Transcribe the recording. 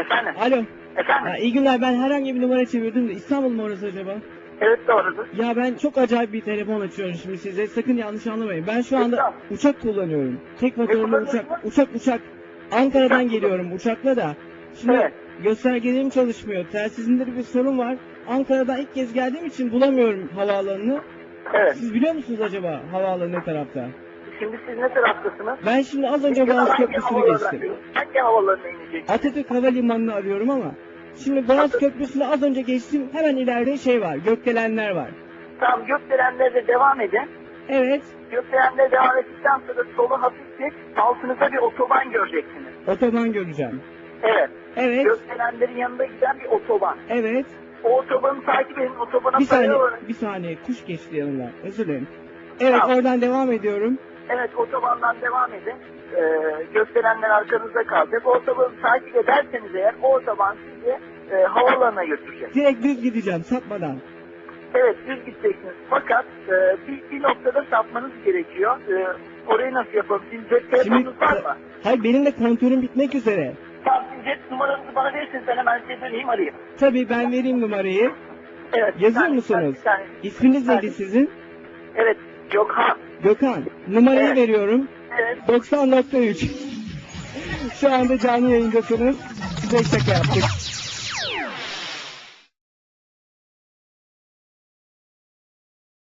Efendim? Alo. Efendim? Ya, iyi günler ben herhangi bir numara çevirdim de İstanbul mu orası acaba? Evet doğrudur. Ya ben çok acayip bir telefon açıyorum şimdi size. Sakın yanlış anlamayın. Ben şu anda Lütfen. uçak kullanıyorum. Tek motorlu kullanıyorsun? uçak. Uçak uçak. Ankara'dan Uçak geliyorum uçakla da. Şimdi Evet. göstergelerim çalışmıyor. Telsizimde bir sorun var. Ankara'dan ilk kez geldiğim için bulamıyorum havaalanını. Evet. Siz biliyor musunuz acaba havaalanı ne tarafta? Şimdi siz ne taraftasınız? Ben şimdi az önce Boğaz Hangi Köprüsü'nü geçtim. Hangi havalarına inecek? Atatürk Havalimanı'nı arıyorum ama şimdi Boğaz Köprüsü'nü az önce geçtim. Hemen ileride şey var. Gökdelenler var. Tamam gökdelenlerde devam edin. Evet. Gökdelenlere devam ettikten sonra solu hafifçe altınızda bir otoban göreceksiniz. Otoban göreceğim. Evet. Evet. Gökdelenlerin yanında giden bir otoban. Evet. O otobanı takip edin. Otobana Bir saniye, paralel olarak- bir saniye. Kuş geçti yanımdan. Özür dilerim. Evet, Tamam. oradan devam ediyorum. Evet otobandan devam edin. Ee, gökdelenler arkanızda kalacak. Otobanı takip ederseniz eğer o otoban sizi e, havaalanına götürecek. Direkt düz gideceğim, sapmadan. Evet düz gideceksiniz. Fakat e, bir, bir noktada sapmanız gerekiyor. E, orayı nasıl yapalım? Sizin cep telefonunuz var mı? hayır benim de kontörüm bitmek üzere. Tamam sizin cep numaranızı bana verirseniz ben hemen size döneyim arayayım. Tabii ben vereyim numarayı. Evet. bir Yazıyor saniye, musunuz? bir saniye. İsminiz Bir saniye. neydi sizin? Evet. Gökhan. Gökhan. Numarayı Evet. veriyorum. Evet. 90.3. Şu anda canlı yayındasınız. Size şaka yaptık.